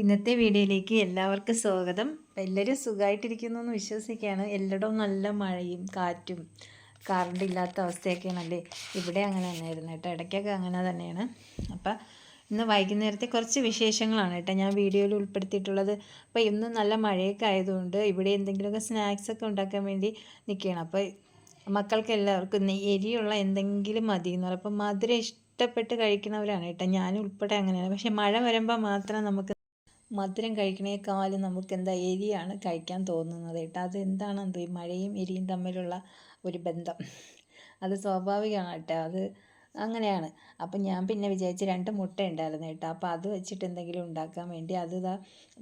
ഇന്നത്തെ വീഡിയോയിലേക്ക് എല്ലാവർക്കും സ്വാഗതം. എല്ലാവരും സുഖമായിട്ടിരിക്കുന്നു എന്ന് വിശ്വസിക്കുകയാണ്. എല്ലായിടവും നല്ല മഴയും കാറ്റും കറണ്ട് ഇല്ലാത്ത അവസ്ഥയൊക്കെയാണല്ലേ ഇവിടെ അങ്ങനെ തന്നെയായിരുന്നു കേട്ടോ. ഇടയ്ക്കൊക്കെ അങ്ങനെ തന്നെയാണ്. അപ്പം ഇന്ന് വൈകുന്നേരത്തെ കുറച്ച് വിശേഷങ്ങളാണ് കേട്ടോ ഞാൻ വീഡിയോയിൽ ഉൾപ്പെടുത്തിയിട്ടുള്ളത്. അപ്പോൾ ഇന്ന് നല്ല മഴയൊക്കെ ആയതുകൊണ്ട് ഇവിടെ എന്തെങ്കിലുമൊക്കെ സ്നാക്സൊക്കെ ഉണ്ടാക്കാൻ വേണ്ടി നിൽക്കുകയാണ്. അപ്പോൾ മക്കൾക്ക് എല്ലാവർക്കും എരിയുള്ള എന്തെങ്കിലും മതി എന്ന് പറയും അപ്പം മധുരം ഇഷ്ടപ്പെട്ട് കഴിക്കുന്നവരാണ് കേട്ടോ. ഞാനും ഉൾപ്പെടെ അങ്ങനെയാണ്. പക്ഷേ മഴ വരുമ്പോൾ മാത്രം നമുക്ക് മധുരം കഴിക്കണേക്കാളും നമുക്ക് എന്താ എരിയാണ് കഴിക്കാൻ തോന്നുന്നത് കേട്ടോ. അത് എന്താണെന്തോ ഈ മഴയും എരിയും തമ്മിലുള്ള ഒരു ബന്ധം. അത് സ്വാഭാവികമാണ് കേട്ടോ. അത് അങ്ങനെയാണ്. അപ്പം ഞാൻ പിന്നെ വിചാരിച്ച് രണ്ട് മുട്ട ഉണ്ടായിരുന്നു കേട്ടോ. അപ്പോൾ അത് വെച്ചിട്ട് എന്തെങ്കിലും ഉണ്ടാക്കാൻ വേണ്ടി അത് ഇതാ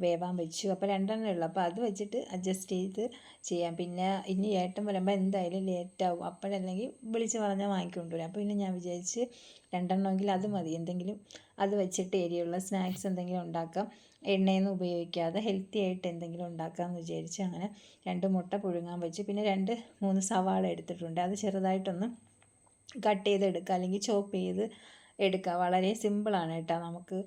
വേവാൻ വെച്ചു. അപ്പോൾ രണ്ടെണ്ണേ ഉള്ളൂ. അപ്പോൾ അത് വെച്ചിട്ട് അഡ്ജസ്റ്റ് ചെയ്ത് ചെയ്യാം. പിന്നെ ഇനി ഏട്ടൻ വരുമ്പോൾ എന്തായാലും ലേറ്റാവും അപ്പോഴല്ലെങ്കിൽ വിളിച്ച് പറഞ്ഞാൽ വാങ്ങിക്കൊണ്ടുവരാം. അപ്പോൾ പിന്നെ ഞാൻ വിചാരിച്ച് രണ്ടെണ്ണമെങ്കിൽ അത് മതി. എന്തെങ്കിലും അത് വെച്ചിട്ട് എരിയുള്ള സ്നാക്സ് എന്തെങ്കിലും ഉണ്ടാക്കാം. എണ്ണയൊന്നും ഉപയോഗിക്കാതെ ഹെൽത്തി ആയിട്ട് എന്തെങ്കിലും ഉണ്ടാക്കാമെന്ന് വിചാരിച്ച് അങ്ങനെ രണ്ട് മുട്ട പുഴുങ്ങാൻ വെച്ച് പിന്നെ രണ്ട് മൂന്ന് സവാള എടുത്തിട്ടുണ്ട്. അത് ചെറുതായിട്ടൊന്ന് കട്ട് ചെയ്തെടുക്കുക അല്ലെങ്കിൽ ചോപ്പ് ചെയ്ത് എടുക്കുക. വളരെ സിമ്പിളാണ് കേട്ടോ. നമുക്ക്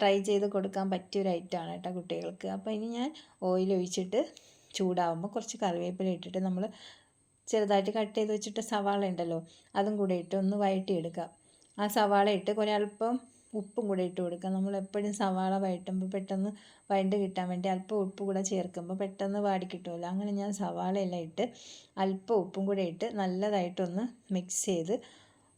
ട്രൈ ചെയ്ത് കൊടുക്കാൻ പറ്റിയൊരു ഐറ്റമാണ് കേട്ടോ കുട്ടികൾക്ക്. അപ്പോൾ ഇനി ഞാൻ ഓയിൽ ഒഴിച്ചിട്ട് ചൂടാവുമ്പോൾ കുറച്ച് കറിവേപ്പില ഇട്ടിട്ട് നമ്മൾ ചെറുതായിട്ട് കട്ട് ചെയ്ത് വെച്ചിട്ട് സവാള ഉണ്ടല്ലോ അതും കൂടെ ഇട്ട് ഒന്ന് വഴറ്റിയെടുക്കുക. ആ സവാള ഇട്ട് ഒരല്പം ഉപ്പും കൂടെ ഇട്ട് കൊടുക്കുക. നമ്മൾ എപ്പോഴും സവാള വഴറ്റുമ്പോൾ പെട്ടെന്ന് വഴണ്ട് കിട്ടാൻ വേണ്ടി അല്പം ഉപ്പ് കൂടെ ചേർക്കുമ്പോൾ പെട്ടെന്ന് വാടി കിട്ടുമല്ലോ. അങ്ങനെ ഞാൻ സവാളയെല്ലാം ഇട്ട് അല്പം ഉപ്പും കൂടെ ഇട്ട് നല്ലതായിട്ടൊന്ന് മിക്സ് ചെയ്ത്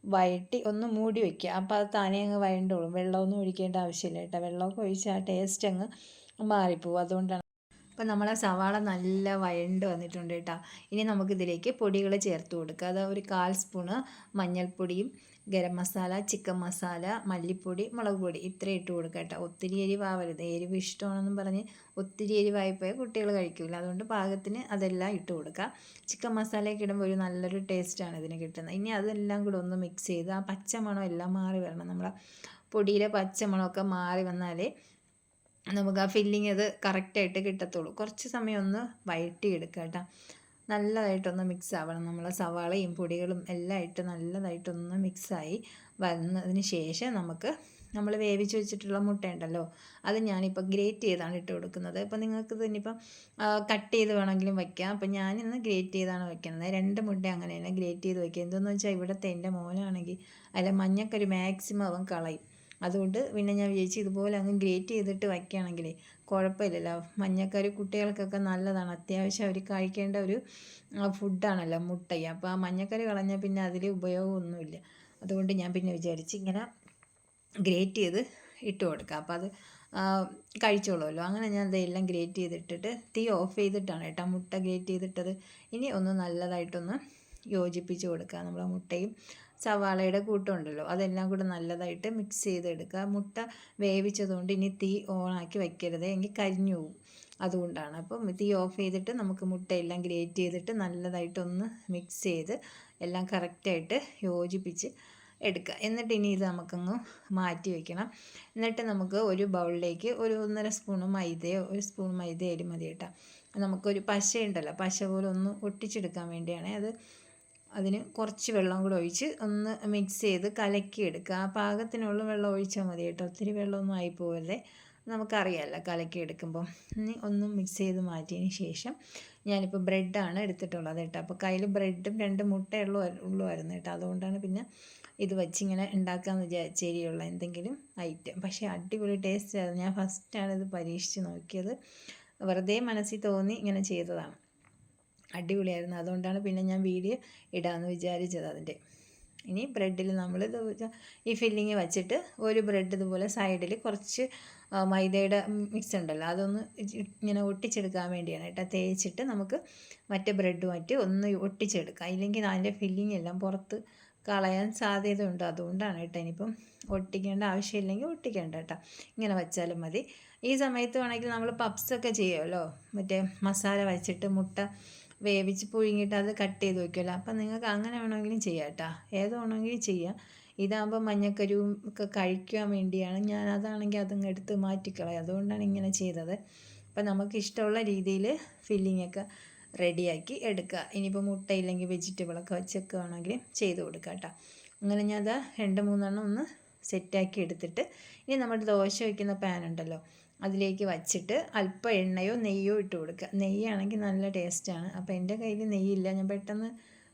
വഴറ്റി ഒന്ന് മൂടി വയ്ക്കുക അപ്പോൾ അത് താനേ അങ്ങ് വഴണ്ടോളും. വെള്ളമൊന്നും ഒഴിക്കേണ്ട ആവശ്യമില്ല കേട്ടോ. വെള്ളമൊക്കെ ഒഴിച്ച് ആ ടേസ്റ്റ് അങ്ങ് മാറിപ്പോവും. അതുകൊണ്ടാണ് അപ്പോൾ നമ്മളെ സവാള നല്ല വഴണ്ട് വന്നിട്ടുണ്ട് കേട്ടോ. ഇനി നമുക്കിതിലേക്ക് പൊടികൾ ചേർത്ത് കൊടുക്കുക. അത് ഒരു കാൽ സ്പൂണ് മഞ്ഞൾപ്പൊടിയും ഗരം മസാല ചിക്കൻ മസാല മല്ലിപ്പൊടി മുളക് പൊടി ഇത്രയും ഇട്ട് കൊടുക്കുക കേട്ടോ. ഒത്തിരി എരിവാവരുത് എരിവ് ഇഷ്ടമാണെന്നും പറഞ്ഞ് ഒത്തിരി എരിവായിപ്പോയാൽ കുട്ടികൾ കഴിക്കില്ല അതുകൊണ്ട് പാകത്തിന് അതെല്ലാം ഇട്ട് കൊടുക്കുക. ചിക്കൻ മസാലയൊക്കെ ഇടുമ്പോൾ ഒരു നല്ലൊരു ടേസ്റ്റാണ് ഇതിന് കിട്ടുന്നത്. ഇനി അതെല്ലാം കൂടെ ഒന്ന് മിക്സ് ചെയ്ത് ആ പച്ചമണം എല്ലാം മാറി വരണം. നമ്മളെ പൊടിയിലെ പച്ചമണമൊക്കെ മാറി വന്നാലേ നമുക്ക് ആ ഫില്ലിങ് അത് കറക്റ്റായിട്ട് കിട്ടത്തുള്ളൂ. കുറച്ച് സമയം ഒന്ന് വഴറ്റിയെടുക്കുക കേട്ടോ. നല്ലതായിട്ടൊന്ന് മിക്സ് ആവണം നമ്മൾ സവാളയും പൊടികളും എല്ലാം ഇട്ട് നല്ലതായിട്ടൊന്ന് മിക്സായി വന്നതിന് ശേഷം നമുക്ക് നമ്മൾ വേവിച്ച് വെച്ചിട്ടുള്ള മുട്ട ഉണ്ടല്ലോ അത് ഞാനിപ്പോൾ ഗ്രേറ്റ് ചെയ്താണ് ഇട്ട് കൊടുക്കുന്നത്. അപ്പോൾ നിങ്ങൾക്ക് ഇനിയിപ്പം കട്ട് ചെയ്ത് വേണമെങ്കിലും വയ്ക്കാം അപ്പോൾ ഞാനിന്ന് ഗ്രേറ്റ് ചെയ്താണ് വയ്ക്കുന്നത് രണ്ട് മുട്ട അങ്ങനെ തന്നെ ഗ്രേറ്റ് ചെയ്ത് വയ്ക്കുക എന്തെന്ന് വെച്ചാൽ ഇവിടുത്തെ എന്റെ മോനാണെങ്കിൽ അല്ല മഞ്ഞക്കൊരു മാക്സിമം അവൻ കളയും. അതുകൊണ്ട് പിന്നെ ഞാൻ വിചാരിച്ചു ഇതുപോലെ അങ്ങ് ഗ്രേറ്റ് ചെയ്തിട്ട് വയ്ക്കുകയാണെങ്കിൽ കുഴപ്പമില്ലല്ലോ. മഞ്ഞക്കറി കുട്ടികൾക്കൊക്കെ നല്ലതാണ്. അത്യാവശ്യം അവർ കഴിക്കേണ്ട ഒരു ഫുഡാണല്ലോ മുട്ടയ്ക്ക് അപ്പോൾ ആ മഞ്ഞക്കറി കളഞ്ഞാൽ പിന്നെ അതിൽ ഉപയോഗമൊന്നുമില്ല. അതുകൊണ്ട് ഞാൻ പിന്നെ വിചാരിച്ച് ഇങ്ങനെ ഗ്രേറ്റ് ചെയ്ത് ഇട്ട് കൊടുക്കുക അപ്പോൾ അത് കഴിച്ചോളുമല്ലോ. അങ്ങനെ ഞാൻ ഇതെല്ലാം ഗ്രേറ്റ് ചെയ്തിട്ടിട്ട് തീ ഓഫ് ചെയ്തിട്ടാണ് കേട്ടോ മുട്ട ഗ്രേറ്റ് ചെയ്തിട്ടത്. ഇനി ഒന്ന് നല്ലതായിട്ടൊന്ന് യോജിപ്പിച്ച് കൊടുക്കുക നമ്മുടെ മുട്ടയും. സവാളയുടെ കൂട്ടമുണ്ടല്ലോ അതെല്ലാം കൂടെ നല്ലതായിട്ട് മിക്സ് ചെയ്തെടുക്കുക. മുട്ട വേവിച്ചതുകൊണ്ട് ഇനി തീ ഓണാക്കി വയ്ക്കരുത് എങ്കിൽ കരിഞ്ഞു പോകും അതുകൊണ്ടാണ്. അപ്പം തീ ഓഫ് ചെയ്തിട്ട് നമുക്ക് മുട്ടയെല്ലാം ഗ്രേറ്റ് ചെയ്തിട്ട് നല്ലതായിട്ടൊന്ന് മിക്സ് ചെയ്ത് എല്ലാം കറക്റ്റായിട്ട് യോജിപ്പിച്ച് എടുക്കുക. എന്നിട്ട് ഇനി ഇത് നമുക്കങ്ങ് മാറ്റി വയ്ക്കണം എന്നിട്ട് നമുക്ക് ഒരു ബൗളിലേക്ക് ഒരു ഒന്നര സ്പൂൺ മൈദയോ ഒരു സ്പൂൺ മൈദയോ മതി കേട്ടോ. നമുക്കൊരു പശ ഉണ്ടല്ലോ പശ പോലെ ഒന്ന് ഒട്ടിച്ചെടുക്കാൻ വേണ്ടിയാണ്. അത് അതിന് കുറച്ച് വെള്ളം കൂടെ ഒഴിച്ച് ഒന്ന് മിക്സ് ചെയ്ത് കലക്കി എടുക്കുക ആ പാകത്തിനുള്ള വെള്ളം ഒഴിച്ചാൽ മതി കേട്ടോ. ഒത്തിരി വെള്ളമൊന്നും ആയി പോകരുതേ നമുക്കറിയാമല്ലോ എടുക്കുമ്പോൾ ഇനി ഒന്നും മിക്സ് ചെയ്ത് മാറ്റിയതിന് ശേഷം ഞാനിപ്പോൾ ബ്രെഡാണ് എടുത്തിട്ടുള്ളത് കേട്ടോ. അപ്പോൾ കയ്യിൽ ബ്രെഡും രണ്ട് മുട്ടയുള്ളൂ ഉള്ളുമായിരുന്നു കേട്ടോ. അതുകൊണ്ടാണ് പിന്നെ ഇത് വെച്ചിങ്ങനെ ഉണ്ടാക്കാമെന്ന് വിചാരിച്ചേരിയുള്ള എന്തെങ്കിലും ഐറ്റം പക്ഷേ അടിപൊളി ടേസ്റ്റ് ആയിരുന്നു. ഞാൻ ഫസ്റ്റാണ് ഇത് പരീക്ഷിച്ച് നോക്കിയത്. വെറുതെ മനസ്സിൽ തോന്നി ഇങ്ങനെ ചെയ്തതാണ്. അടിപൊളിയായിരുന്നു. അതുകൊണ്ടാണ് പിന്നെ ഞാൻ വീഡിയോ ഇടാമെന്ന് വിചാരിച്ചത് അതിന്റെ. ഇനി ബ്രെഡിൽ നമ്മൾ ഇത് ഈ ഫില്ലിങ് വെച്ചിട്ട് ഒരു ബ്രെഡ് ഇതുപോലെ സൈഡിൽ കുറച്ച് മൈദയുടെ മിക്സ് ഉണ്ടല്ലോ അതൊന്ന് ഇങ്ങനെ ഒട്ടിച്ചെടുക്കാൻ വേണ്ടിയാണ് കേട്ടോ. തേച്ചിട്ട് നമുക്ക് മറ്റേ ബ്രെഡ് മാറ്റി ഒന്ന് ഒട്ടിച്ചെടുക്കാം. ഇല്ലെങ്കിൽ അതിന്റെ ഫില്ലിങ് എല്ലാം പുറത്ത് കളയാൻ സാധ്യതയുണ്ട്. അതുകൊണ്ടാണ് കേട്ടോ ഇനിയിപ്പം ഒട്ടിക്കേണ്ട ആവശ്യമില്ലെങ്കിൽ ഒട്ടിക്കേണ്ട കേട്ടോ. ഇങ്ങനെ വെച്ചാലും മതി. ഈ സമയത്ത് വേണമെങ്കിൽ നമ്മൾ പപ്സൊക്കെ ചെയ്യുമല്ലോ? മറ്റേ മസാല വെച്ചിട്ട് മുട്ട വേവിച്ച് പുഴുങ്ങിയിട്ട് അത് കട്ട് ചെയ്ത് വയ്ക്കുമല്ലോ. അപ്പം നിങ്ങൾക്ക് അങ്ങനെ വേണമെങ്കിലും ചെയ്യാം കേട്ടോ ഏത് വേണമെങ്കിലും ചെയ്യാം. ഇതാകുമ്പോൾ മഞ്ഞക്കരുവും ഒക്കെ കഴിക്കാൻ വേണ്ടിയാണ് ഞാൻ അതാണെങ്കിൽ അതങ്ങ് എടുത്ത് മാറ്റിക്കളയും അതുകൊണ്ടാണ് ഇങ്ങനെ ചെയ്തത്. അപ്പം നമുക്ക് ഇഷ്ടമുള്ള രീതിയിൽ ഫില്ലിങ്ങൊക്കെ റെഡിയാക്കി എടുക്കുക. ഇനിയിപ്പോൾ മുട്ടയില്ലെങ്കിൽ വെജിറ്റബിളൊക്കെ വെച്ചൊക്കെ വേണമെങ്കിൽ ചെയ്ത് കൊടുക്കുക കേട്ടോ. അങ്ങനെ ഞാൻ അത് രണ്ട് മൂന്നെണ്ണം ഒന്ന് സെറ്റാക്കി എടുത്തിട്ട് ഇനി നമ്മുടെ ദോശ വയ്ക്കുന്ന പാൻ ഉണ്ടല്ലോ. അതിലേക്ക് വച്ചിട്ട് അല്പം എണ്ണയോ നെയ്യോ ഇട്ട് കൊടുക്കുക. നെയ്യാണെങ്കിൽ നല്ല ടേസ്റ്റാണ് അപ്പോൾ എന്റെ കയ്യിൽ നെയ്യില്ല. ഞാൻ പെട്ടെന്ന്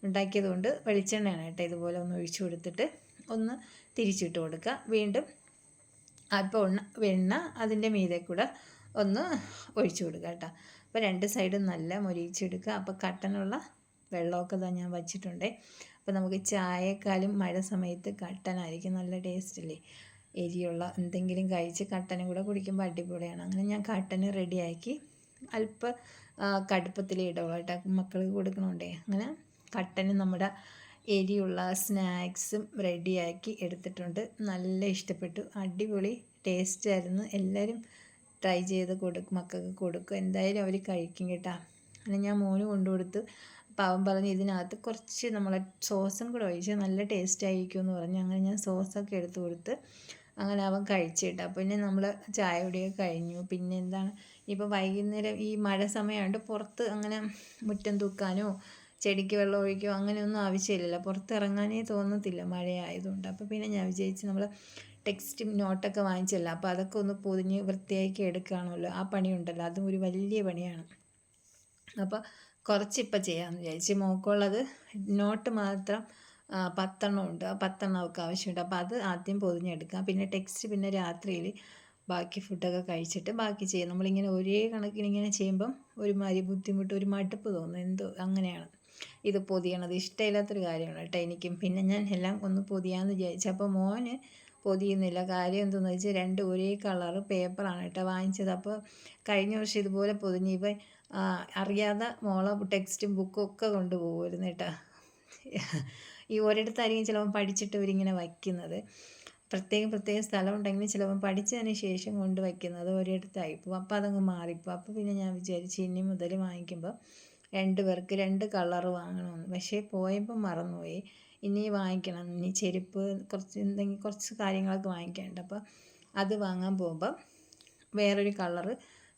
ഉണ്ടാക്കിയതുകൊണ്ട് വെളിച്ചെണ്ണയാണ് കേട്ടോ ഇതുപോലെ ഒന്ന് ഒഴിച്ചു കൊടുത്തിട്ട് ഒന്ന് തിരിച്ചിട്ട് കൊടുക്കുക. വീണ്ടും അല്പം എണ്ണ വെണ്ണ അതിന്റെ മീതെ കൂടെ ഒന്ന് ഒഴിച്ചു കൊടുക്കുക കേട്ടോ. അപ്പോൾ രണ്ട് സൈഡും നല്ല മൊരിയിച്ചെടുക്കുക. അപ്പോൾ കട്ടനുള്ള വെള്ളമൊക്കെ തന്നെ ഞാൻ വച്ചിട്ടുണ്ടേ. അപ്പോൾ നമുക്ക് ചായക്കാലും മഴ സമയത്ത് കട്ടനായിരിക്കും നല്ല ടേസ്റ്റ് അല്ലേ എരിയുള്ള എന്തെങ്കിലും കഴിച്ച് കട്ടനും കൂടെ കുടിക്കുമ്പോൾ അടിപൊളിയാണ്. അങ്ങനെ ഞാൻ കട്ടന് റെഡിയാക്കി അല്പ കടുപ്പത്തിൽ ഇടുള്ളൂ കേട്ടോ മക്കൾക്ക് കൊടുക്കണോണ്ടേ. അങ്ങനെ കട്ടന് നമ്മുടെ എരിയുള്ള സ്നാക്സും റെഡിയാക്കി എടുത്തിട്ടുണ്ട്. നല്ല ഇഷ്ടപ്പെട്ടു. അടിപൊളി ടേസ്റ്റ് ആയിരുന്നു. എല്ലാവരും ട്രൈ ചെയ്ത് കൊടുക്കും മക്കൾക്ക് കൊടുക്കും. എന്തായാലും അവർ കഴിക്കും കേട്ടോ. അങ്ങനെ ഞാൻ മോന് കൊണ്ടുകൊടുത്ത് പാവൻ പറഞ്ഞ് ഇതിനകത്ത് കുറച്ച് നമ്മളെ സോസും കൂടെ ഒഴിച്ച് നല്ല ടേസ്റ്റ് ആയിരിക്കും എന്ന് പറഞ്ഞു. അങ്ങനെ ഞാൻ സോസൊക്കെ എടുത്തു കൊടുത്ത് അങ്ങനെ അവൻ കഴിച്ചിട്ട്. അപ്പോൾ പിന്നെ നമ്മൾ ചായ കുടിയൊക്കെ കഴിഞ്ഞു. പിന്നെ എന്താണ്? ഇപ്പോൾ വൈകുന്നേരം ഈ മഴ സമയമായിട്ട് പുറത്ത് അങ്ങനെ മുറ്റം തൂക്കാനോ ചെടിക്ക് വെള്ളം ഒഴിക്കുകയോ അങ്ങനെയൊന്നും ആവശ്യമില്ലല്ലോ. പുറത്തിറങ്ങാനേ തോന്നത്തില്ല മഴയായതുകൊണ്ട്. അപ്പോൾ പിന്നെ ഞാൻ വിചാരിച്ച് നമ്മൾ ടെക്സ്റ്റ് നോട്ടൊക്കെ വാങ്ങിച്ചല്ല. അപ്പോൾ അതൊക്കെ ഒന്ന് പൊതിഞ്ഞ് വൃത്തിയാക്കി എടുക്കുകയാണല്ലോ ആ പണിയുണ്ടല്ലോ. അതും ഒരു വലിയ പണിയാണ്. അപ്പോൾ കുറച്ചിപ്പോൾ ചെയ്യാമെന്ന് വിചാരിച്ച്. മോക്കുള്ളത് നോട്ട് മാത്രം പത്തെണ്ണം ഉണ്ട്. ആ പത്തെണ്ണം അവൾക്ക് ആവശ്യമുണ്ട്. അപ്പോൾ അത് ആദ്യം പൊതിഞ്ഞെടുക്കാം. പിന്നെ ടെക്സ്റ്റ് പിന്നെ രാത്രിയിൽ ബാക്കി ഫുഡൊക്കെ കഴിച്ചിട്ട് ബാക്കി ചെയ്യാം. നമ്മളിങ്ങനെ ഒരേ കണക്കിന് ഇങ്ങനെ ചെയ്യുമ്പം ഒരുമാതിരി ബുദ്ധിമുട്ട് ഒരു മടുപ്പ് തോന്നും. എന്തോ അങ്ങനെയാണ്. ഇത് പൊതിയണത് ഇഷ്ടമില്ലാത്തൊരു കാര്യമാണ് കേട്ടോ എനിക്കും. പിന്നെ ഞാൻ എല്ലാം ഒന്ന് പൊതിയാന്ന് വിചാരിച്ചു. അപ്പോൾ മോന് പൊതിയുന്നില്ല. കാര്യം എന്തെന്ന് വെച്ചാൽ രണ്ട് ഒരേ കളറ് പേപ്പറാണ് കേട്ടോ വാങ്ങിച്ചത്. അപ്പോൾ കഴിഞ്ഞ വർഷം ഇതുപോലെ പൊതിഞ്ഞ് ഇപ്പം അറിയാതെ മോളെ ടെക്സ്റ്റും ബുക്കും ഒക്കെ കൊണ്ടുപോകുമായിരുന്നു കേട്ടോ. ഈ ഒരിടത്തായിരിക്കും ചിലപ്പം പഠിച്ചിട്ട് ഇവരിങ്ങനെ വയ്ക്കുന്നത്. പ്രത്യേകം പ്രത്യേക സ്ഥലം ഉണ്ടെങ്കിൽ ചിലപ്പം പഠിച്ചതിന് ശേഷം കൊണ്ട് വയ്ക്കുന്നത് ഒരിടത്തായി. പോകും അപ്പോൾ അതങ്ങ് മാറിപ്പോകും അപ്പോൾ പിന്നെ ഞാൻ വിചാരിച്ചു ഇനി മുതൽ വാങ്ങിക്കുമ്പോൾ രണ്ട് പേർക്ക് രണ്ട് കളർ വാങ്ങണമെന്ന്. പക്ഷേ പോയപ്പോൾ മറന്നുപോയി. ഇനി വാങ്ങിക്കണം. ഇനി ചെരുപ്പ് കുറച്ച് എന്തെങ്കിലും കുറച്ച് കാര്യങ്ങളൊക്കെ വാങ്ങിക്കാനുണ്ട്. അപ്പോൾ അത് വാങ്ങാൻ പോകുമ്പോൾ വേറൊരു കളറ്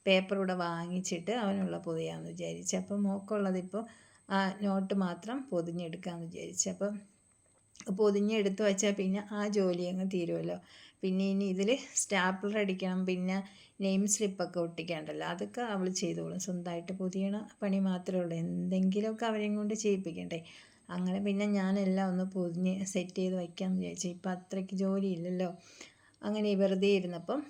പേപ്പർ ഇവിടെ വാങ്ങിച്ചിട്ട് അവനുള്ള പൊതിയാന്ന് വിചാരിച്ചു. അപ്പോൾ മോക്കുള്ളതിപ്പോൾ ആ നോട്ട് മാത്രം പൊതിഞ്ഞെടുക്കാമെന്ന് വിചാരിച്ചു. അപ്പം പൊതിഞ്ഞെടുത്ത് വെച്ചാൽ പിന്നെ ആ ജോലി അങ്ങ് തീരുമല്ലോ പിന്നെ ഇനി ഇതിൽ സ്റ്റാപ്ലർ അടിക്കണം പിന്നെ നെയിം സ്ലിപ്പൊക്കെ ഒട്ടിക്കാണ്ടല്ലോ. അതൊക്കെ അവൾ ചെയ്തോളും. സ്വന്തമായിട്ട് പൊതിയണ പണി മാത്രമേ ഉള്ളൂ. എന്തെങ്കിലുമൊക്കെ അവരെയും കൊണ്ട് ചെയ്യിപ്പിക്കണ്ടേ. അങ്ങനെ പിന്നെ ഞാനെല്ലാം ഒന്ന് പൊതിഞ്ഞ് സെറ്റ് ചെയ്ത് വയ്ക്കാമെന്ന് വിചാരിച്ചു. ഇപ്പം അത്രയ്ക്ക് ജോലിയില്ലല്ലോ അങ്ങനെ വെറുതെ ഇരുന്നപ്പം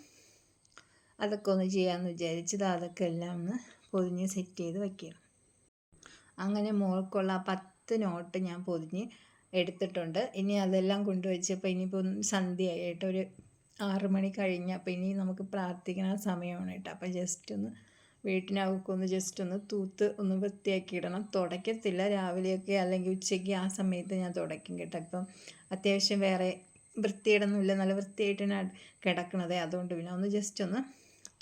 അതൊക്കെ ഒന്ന് ചെയ്യാമെന്ന് വിചാരിച്ചത് അതൊക്കെ എല്ലാം ഒന്ന് പൊതിഞ്ഞ് സെറ്റ് ചെയ്ത് വയ്ക്കുക അങ്ങനെ മോൾക്കുള്ള പത്ത് നോട്ട് ഞാൻ പൊതിഞ്ഞ് എടുത്തിട്ടുണ്ട്. ഇനി അതെല്ലാം കൊണ്ടുവച്ചപ്പോൾ ഇനിയിപ്പോൾ സന്ധ്യയായിട്ട് ഒരു ആറ് മണി കഴിഞ്ഞപ്പോൾ ഇനി നമുക്ക് പ്രാർത്ഥിക്കുന്ന സമയമാണ് കേട്ടോ. അപ്പോൾ ജസ്റ്റ് ഒന്ന് വീട്ടിനകമൊക്കെ ഒന്ന് ജസ്റ്റ് ഒന്ന് തൂത്ത് ഒന്ന് വൃത്തിയാക്കി ഇടണം. തുടയ്ക്കത്തില്ല രാവിലെയൊക്കെ അല്ലെങ്കിൽ ഉച്ചയ്ക്ക് ആ സമയത്ത് ഞാൻ തുടയ്ക്കും കേട്ടോ. ഇപ്പം അത്യാവശ്യം വേറെ വൃത്തിയിടൊന്നുമില്ല നല്ല വൃത്തിയായിട്ടാണ് കിടക്കണത്. അതുകൊണ്ട് പിന്നെ ഒന്ന് ജസ്റ്റ് ഒന്ന്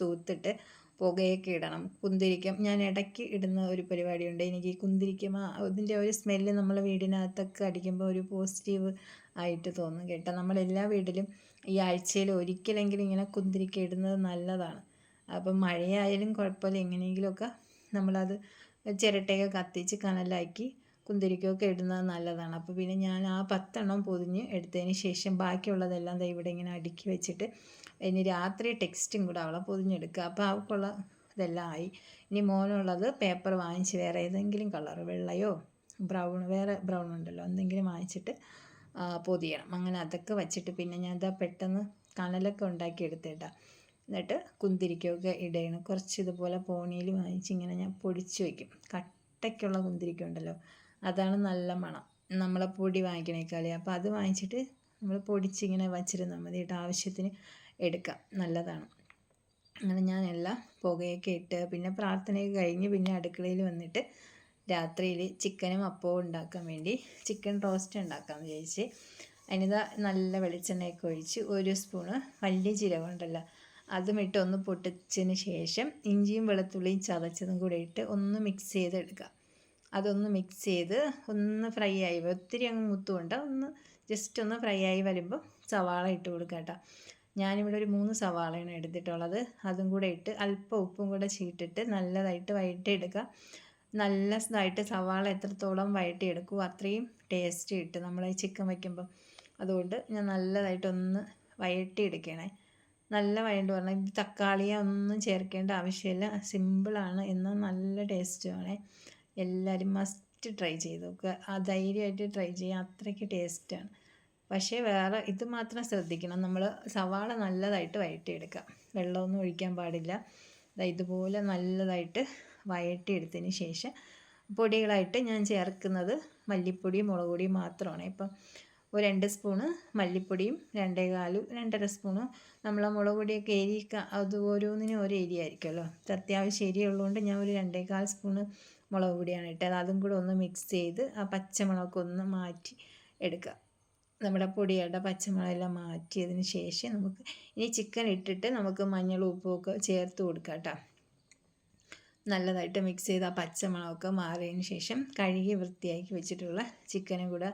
തൂത്തിട്ട് പുകയൊക്കെ ഇടണം. കുന്തിരിക്കം. ഞാൻ ഇടയ്ക്ക് ഇടുന്ന ഒരു പരിപാടിയുണ്ട്. എനിക്ക് കുന്തിരിക്കം അതിന്റെ ഒരു സ്മെല്ല് നമ്മൾ വീടിനകത്തൊക്കെ അടിക്കുമ്പോൾ ഒരു പോസിറ്റീവ് ആയിട്ട് തോന്നും കേട്ടോ. നമ്മളെല്ലാ വീട്ടിലും ഈ ആഴ്ചയിൽ ഒരിക്കലെങ്കിലും ഇങ്ങനെ കുന്തിരിക്ക ഇടുന്നത് നല്ലതാണ്. അപ്പം മഴയായാലും കുഴപ്പമില്ല. എങ്ങനെയെങ്കിലുമൊക്കെ നമ്മളത് ചിരട്ടയൊക്കെ കത്തിച്ച് കനലാക്കി കുന്തിരിക്കമൊക്കെ ഇടുന്നത് നല്ലതാണ്. അപ്പോൾ പിന്നെ ഞാൻ ആ പത്തെണ്ണം പൊതിഞ്ഞ് എടുത്തതിന് ശേഷം ബാക്കിയുള്ളതെല്ലാം ദാ ഇവിടെ ഇങ്ങനെ അടുക്കി വെച്ചിട്ട് ഇനി രാത്രി ടെക്സ്റ്റും കൂടെ അവളെ പൊതിഞ്ഞെടുക്കുക. അപ്പോൾ അവൾക്കുള്ള ഇതെല്ലാം ആയി. ഇനി മോനുള്ളത് പേപ്പർ വാങ്ങിച്ച് വേറെ ഏതെങ്കിലും കളർ വെള്ളയോ ബ്രൗൺ വേറെ ബ്രൗൺ ഉണ്ടല്ലോ എന്തെങ്കിലും വാങ്ങിച്ചിട്ട് പൊതിയണം. അങ്ങനെ അതൊക്കെ വച്ചിട്ട് പിന്നെ ഞാൻ ഇതാ പെട്ടെന്ന് കനലൊക്കെ ഉണ്ടാക്കി എടുത്തിട്ടാണ് എന്നിട്ട് കുന്തിരിക്കമൊക്കെ ഇടയണം കുറച്ച് ഇതുപോലെ പോണിയിൽ വാങ്ങിച്ച് ഇങ്ങനെ ഞാൻ പൊടിച്ച് വയ്ക്കും കട്ടയ്ക്കുള്ള കുന്തിരിക്ക ഉണ്ടല്ലോ അതാണ് നല്ല മണം. നമ്മളെ പൊടി വാങ്ങിക്കണേക്കാളി. അപ്പോൾ അത് വാങ്ങിച്ചിട്ട് നമ്മൾ പൊടിച്ചിങ്ങനെ വച്ചിരുന്നാൽ മതി. കേട്ടോ ആവശ്യത്തിന് എടുക്കാം. നല്ലതാണ്. അങ്ങനെ ഞാൻ എല്ലാം പുകയൊക്കെ ഇട്ട് പിന്നെ പ്രാർത്ഥനയൊക്കെ കഴിഞ്ഞ് പിന്നെ അടുക്കളയിൽ വന്നിട്ട് രാത്രിയിൽ ചിക്കനും അപ്പവും ഉണ്ടാക്കാൻ വേണ്ടി ചിക്കൻ റോസ്റ്റ് ഉണ്ടാക്കാമെന്ന് വിചാരിച്ച് അതിനിതാ നല്ല വെളിച്ചെണ്ണയൊക്കെ ഒഴിച്ച് ഒരു സ്പൂണ് വലിയ ജീരകം ഉണ്ടല്ലോ അതും ഇട്ട് ഒന്ന് പൊട്ടിച്ചതിന് ശേഷം ഇഞ്ചിയും വെളുത്തുള്ളിയും ചതച്ചതും കൂടി ഇട്ട് ഒന്ന് മിക്സ് ചെയ്തെടുക്കുക അതൊന്ന് മിക്സ് ചെയ്ത് ഒന്ന് ഫ്രൈ ആയി ഒത്തിരി അങ്ങ് മുത്തുകൊണ്ട് ഒന്ന് ജസ്റ്റ് ഒന്ന് ഫ്രൈ ആയി വരുമ്പോൾ സവാള ഇട്ട് കൊടുക്കുക കേട്ടോ ഞാനിവിടെ ഒരു മൂന്ന് സവാളയാണ് എടുത്തിട്ടുള്ളത്. അതും കൂടെ ഇട്ട് അല്പം ഉപ്പും കൂടെ ചീട്ടിട്ട് നല്ലതായിട്ട് വഴറ്റിയെടുക്കുക നല്ലതായിട്ട് സവാള എത്രത്തോളം വഴറ്റിയെടുക്കുമോ അത്രയും ടേസ്റ്റ് കിട്ടും നമ്മൾ ഈ ചിക്കൻ വയ്ക്കുമ്പം അതുകൊണ്ട് ഞാൻ നല്ലതായിട്ടൊന്ന് വഴറ്റിയെടുക്കണേ നല്ല വഴണ്ട് പറഞ്ഞാൽ തക്കാളിയോ ഒന്നും ചേർക്കേണ്ട ആവശ്യമില്ല സിമ്പിളാണ്. എന്നാൽ നല്ല ടേസ്റ്റുമാണ് എല്ലാവരും മസ്റ്റ് ട്രൈ ചെയ്ത് നോക്കുക. ആ ധൈര്യമായിട്ട് ട്രൈ ചെയ്യുക. അത്രയ്ക്ക് ടേസ്റ്റാണ് പക്ഷേ വേറെ ഇത് മാത്രം ശ്രദ്ധിക്കണം. നമ്മൾ സവാള നല്ലതായിട്ട് വഴറ്റിയെടുക്കുക. വെള്ളമൊന്നും ഒഴിക്കാൻ പാടില്ല. ഇതുപോലെ നല്ലതായിട്ട് വഴറ്റിയെടുത്തതിന് ശേഷം പൊടികളായിട്ട് ഞാൻ ചേർക്കുന്നത് മല്ലിപ്പൊടിയും മുളക് പൊടിയും മാത്രമാണ്. ഇപ്പം ഒരു രണ്ട് സ്പൂണ് മല്ലിപ്പൊടിയും രണ്ടേ കാലും രണ്ടര സ്പൂണ് നമ്മൾ മുളക് പൊടിയൊക്കെ എരി അത് ഓരോന്നിനും ഓരോ എരി ആയിരിക്കുമല്ലോ അത്യാവശ്യം എരി ഉള്ളതുകൊണ്ട് ഞാൻ ഒരു രണ്ടേകാൽ സ്പൂണ് മുളക് പൊടിയാണ് ഇട്ടത്. അതും കൂടെ ഒന്ന് മിക്സ് ചെയ്ത് ആ പച്ചമുളക് ഒന്ന് മാറ്റി എടുക്കുക. നമ്മുടെ പൊടിയുടെ പച്ചമുളകെല്ലാം മാറ്റിയതിന് ശേഷം നമുക്ക് ഇനി ചിക്കൻ ഇട്ടിട്ട് നമുക്ക് മഞ്ഞളും ഉപ്പും ഒക്കെ ചേർത്ത് കൊടുക്കാം കേട്ടോ. നല്ലതായിട്ട് മിക്സ് ചെയ്ത് ആ പച്ചമുളകൊക്കെ മാറിയതിന് ശേഷം കഴുകി വൃത്തിയാക്കി വെച്ചിട്ടുള്ള ചിക്കനും കൂടെ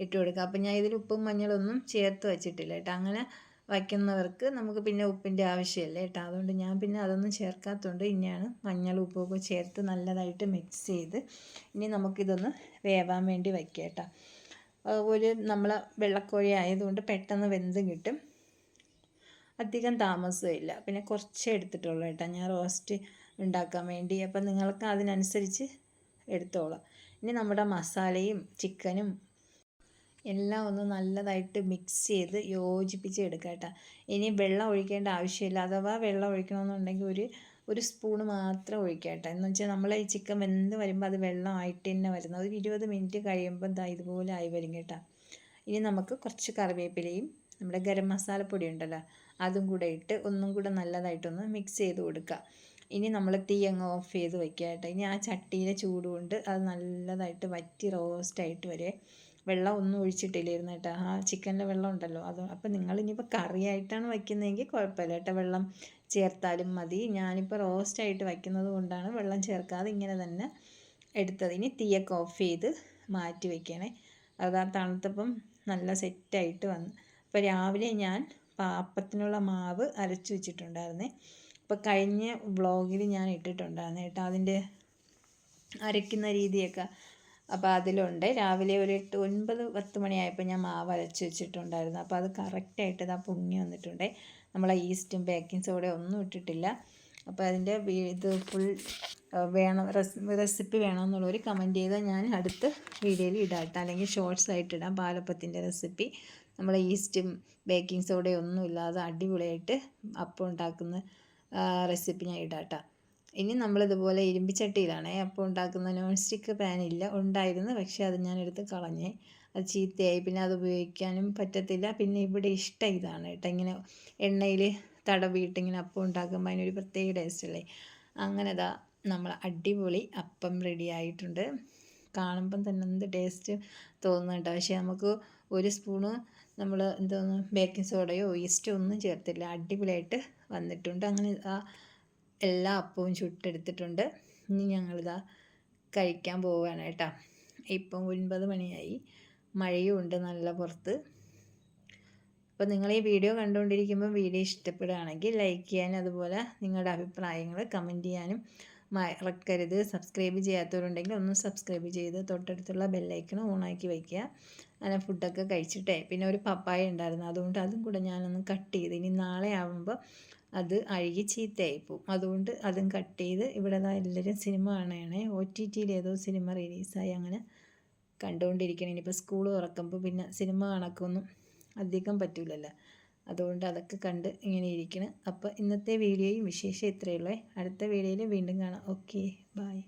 ഇട്ട് കൊടുക്കുക അപ്പം ഞാൻ ഇതിൽ ഉപ്പും മഞ്ഞളൊന്നും ചേർത്ത് വെച്ചിട്ടില്ല കേട്ടോ. അങ്ങനെ വയ്ക്കുന്നവർക്ക് നമുക്ക് പിന്നെ ഉപ്പിന്റെ ആവശ്യമില്ല കേട്ടോ. അതുകൊണ്ട് ഞാൻ പിന്നെ അതൊന്നും ചേർക്കാത്തതുകൊണ്ട് ഇനിയാണ് മഞ്ഞൾ ഉപ്പൊക്കെ ചേർത്ത് നല്ലതായിട്ട് മിക്സ് ചെയ്ത് ഇനി നമുക്കിതൊന്ന് വേവാൻ വേണ്ടി വയ്ക്കുക കേട്ടോ. ഒരു നമ്മൾ വെള്ളക്കോഴി ആയതുകൊണ്ട് പെട്ടെന്ന് വെന്ത് കിട്ടും. അധികം താമസമില്ല. പിന്നെ കുറച്ചേ എടുത്തിട്ടുള്ളൂ കേട്ടോ. ഞാൻ റോസ്റ്റ് ഉണ്ടാക്കാൻ വേണ്ടി. അപ്പം നിങ്ങൾക്ക് അതിനനുസരിച്ച് എടുത്തോളാം. ഇനി നമ്മുടെ മസാലയും ചിക്കനും എല്ലാം ഒന്ന് നല്ലതായിട്ട് മിക്സ് ചെയ്ത് യോജിപ്പിച്ച് എടുക്കുക കേട്ടോ. ഇനി വെള്ളം ഒഴിക്കേണ്ട ആവശ്യമില്ല. അഥവാ വെള്ളം ഒഴിക്കണമെന്നുണ്ടെങ്കിൽ ഒരു ഒരു സ്പൂണ് മാത്രം ഒഴിക്കുക കേട്ടോ. എന്ന് വെച്ചാൽ നമ്മൾ ഈ ചിക്കൻ വെന്ത് വരുമ്പോൾ അത് വെള്ളമായിട്ട് തന്നെ വരുന്നത് ഒരു ഇരുപത് മിനിറ്റ് കഴിയുമ്പോൾ ദാ ഇതുപോലെ ആയി വരും കേട്ടോ. ഇനി നമുക്ക് കുറച്ച് കറിവേപ്പിലയും നമ്മുടെ ഗരം പൊടി ഉണ്ടല്ലോ അതും കൂടെ ഇട്ട് ഒന്നും കൂടെ നല്ലതായിട്ടൊന്ന് മിക്സ് ചെയ്ത് കൊടുക്കുക. ഇനി നമ്മൾ തീ അങ്ങ് ഓഫ് ചെയ്ത് വയ്ക്കുക കേട്ടോ. ഇനി ആ ചട്ടിയിലെ ചൂട് കൊണ്ട് അത് നല്ലതായിട്ട് വറ്റി റോസ്റ്റായിട്ട് വരെ വെള്ളം ഒന്നും ഒഴിച്ചിട്ടില്ലായിരുന്നു കേട്ടോ. ആ ചിക്കനിലെ വെള്ളം ഉണ്ടല്ലോ. അത് അപ്പം നിങ്ങൾ ഇനിയിപ്പോൾ കറിയായിട്ടാണ് വയ്ക്കുന്നതെങ്കിൽ കുഴപ്പമില്ല കേട്ടോ. വെള്ളം ചേർത്താലും മതി. ഞാനിപ്പോൾ റോസ്റ്റായിട്ട് വയ്ക്കുന്നത് കൊണ്ടാണ് വെള്ളം ചേർക്കാതെ ഇങ്ങനെ തന്നെ എടുത്തത്. ഇനി തീയൊക്കെ ഓഫ് ചെയ്ത് മാറ്റി വയ്ക്കണേ. അത് ആ തണുത്തപ്പം നല്ല സെറ്റായിട്ട് വന്നു. അപ്പോൾ രാവിലെ ഞാൻ പാപ്പത്തിനുള്ള മാവ് അരച്ചു വെച്ചിട്ടുണ്ടായിരുന്നേ. അപ്പോൾ കഴിഞ്ഞ വ്ളോഗിൽ ഞാൻ ഇട്ടിട്ടുണ്ടായിരുന്നു കേട്ടോ. അതിന്റെ അരയ്ക്കുന്ന രീതിയൊക്കെ അപ്പോൾ അതിലുണ്ട്. രാവിലെ ഒരു എട്ട് ഒൻപത് പത്ത് മണിയായപ്പോൾ ഞാൻ മാവ് അരച്ച് വെച്ചിട്ടുണ്ടായിരുന്നു. അപ്പോൾ അത് കറക്റ്റായിട്ട് ഇതാ പൊങ്ങി വന്നിട്ടുണ്ട്. നമ്മൾ ഈസ്റ്റും ബേക്കിംഗ് സോഡയും ഒന്നും ഇട്ടിട്ടില്ല. അപ്പോൾ അതിന്റെ ഇത് ഫുൾ വേണം റെസിപ്പി വേണമെന്നുള്ളവർ കമന്റ് ചെയ്താൽ ഞാൻ അടുത്ത വീഡിയോയിൽ ഇടാം കേട്ടോ. അല്ലെങ്കിൽ ഷോർട്സ് ആയിട്ട് ഇടാം പാലപ്പത്തിന്റെ റെസിപ്പി നമ്മൾ ഈസ്റ്റും ബേക്കിംഗ് സോഡയും ഒന്നും ഇല്ലാതെ അടിപൊളിയായിട്ട് അപ്പം ഉണ്ടാക്കുന്ന റെസിപ്പി ഞാൻ ഇടാം കേട്ടോ. ഇനി നമ്മളിതുപോലെ ഇരുമ്പിച്ചട്ടിയിലാണേ. അപ്പോൾ ഉണ്ടാക്കുന്ന നോൺ സ്റ്റിക്ക് പാനില്ല ഉണ്ടായിരുന്നു. പക്ഷേ അത് ഞാൻ എടുത്ത് കളഞ്ഞേ അത് ചീത്തയായി. പിന്നെ അത് ഉപയോഗിക്കാനും പറ്റത്തില്ല. പിന്നെ ഇവിടെ ഇഷ്ടം ഇതാണ് കേട്ടോ. ഇങ്ങനെ എണ്ണയിൽ തടവിയിട്ട് ഇങ്ങനെ അപ്പം ഉണ്ടാക്കുമ്പോൾ അതിനൊരു പ്രത്യേക ടേസ്റ്റ് അല്ലേ? അങ്ങനെ ഇതാ നമ്മൾ അടിപൊളി അപ്പം റെഡി ആയിട്ടുണ്ട്. കാണുമ്പം തന്നെ എന്ത് ടേസ്റ്റ് തോന്നുന്നുണ്ട് പക്ഷേ നമുക്ക് ഒരു സ്പൂണ് നമ്മൾ എന്തോന്ന്? ബേക്കിംഗ് സോഡയോ ഈസ്റ്റോ ഒന്നും ചേർത്തില്ല. അടിപൊളിയായിട്ട് വന്നിട്ടുണ്ട്. അങ്ങനെ ആ എല്ലാ അപ്പവും ചുട്ടെടുത്തിട്ടുണ്ട്. ഇനി ഞങ്ങളിതാ കഴിക്കാൻ പോവുകയാണ് കേട്ടോ. ഇപ്പം ഒൻപത് മണിയായി. മഴയും ഉണ്ട് നല്ല പുറത്ത്. അപ്പോൾ നിങ്ങൾ ഈ വീഡിയോ കണ്ടുകൊണ്ടിരിക്കുമ്പോൾ വീഡിയോ ഇഷ്ടപ്പെടുകയാണെങ്കിൽ ലൈക്ക് ചെയ്യാനും അതുപോലെ നിങ്ങളുടെ അഭിപ്രായങ്ങൾ കമന്റ് ചെയ്യാനും മറക്കരുത്. സബ്സ്ക്രൈബ് ചെയ്യാത്തവരുണ്ടെങ്കിൽ ഒന്ന് സബ്സ്ക്രൈബ് ചെയ്ത് തൊട്ടടുത്തുള്ള ബെല്ലൈക്കൺ ഓണാക്കി വയ്ക്കുക അങ്ങനെ ഫുഡൊക്കെ കഴിച്ചിട്ടേ. പിന്നെ ഒരു പപ്പായ ഉണ്ടായിരുന്നു. അതുകൊണ്ട് അതും കൂടെ ഞാനൊന്ന് കട്ട് ചെയ്ത് ഇനി നാളെ ആകുമ്പോൾ അത് അഴുകി ചീത്തയായി പോകും. അതുകൊണ്ട് അതും കട്ട് ചെയ്ത് ഇവിടെ എല്ലാവരും സിനിമ കാണുകയാണ്. ഒ ടി ടിയിൽ ഏതോ സിനിമ റിലീസായി അങ്ങനെ കണ്ടുകൊണ്ടിരിക്കണം ഇനിയിപ്പോൾ സ്കൂൾ തുറക്കുമ്പോൾ പിന്നെ സിനിമ കണക്കൊന്നും അധികം പറ്റില്ലല്ലോ അതുകൊണ്ട് അതൊക്കെ കണ്ട് ഇങ്ങനെ ഇരിക്കണം. അപ്പോൾ ഇന്നത്തെ വീഡിയോയും വിശേഷം ഇത്രയുള്ളേ അടുത്ത വീഡിയോയിൽ വീണ്ടും കാണാം. Okay bye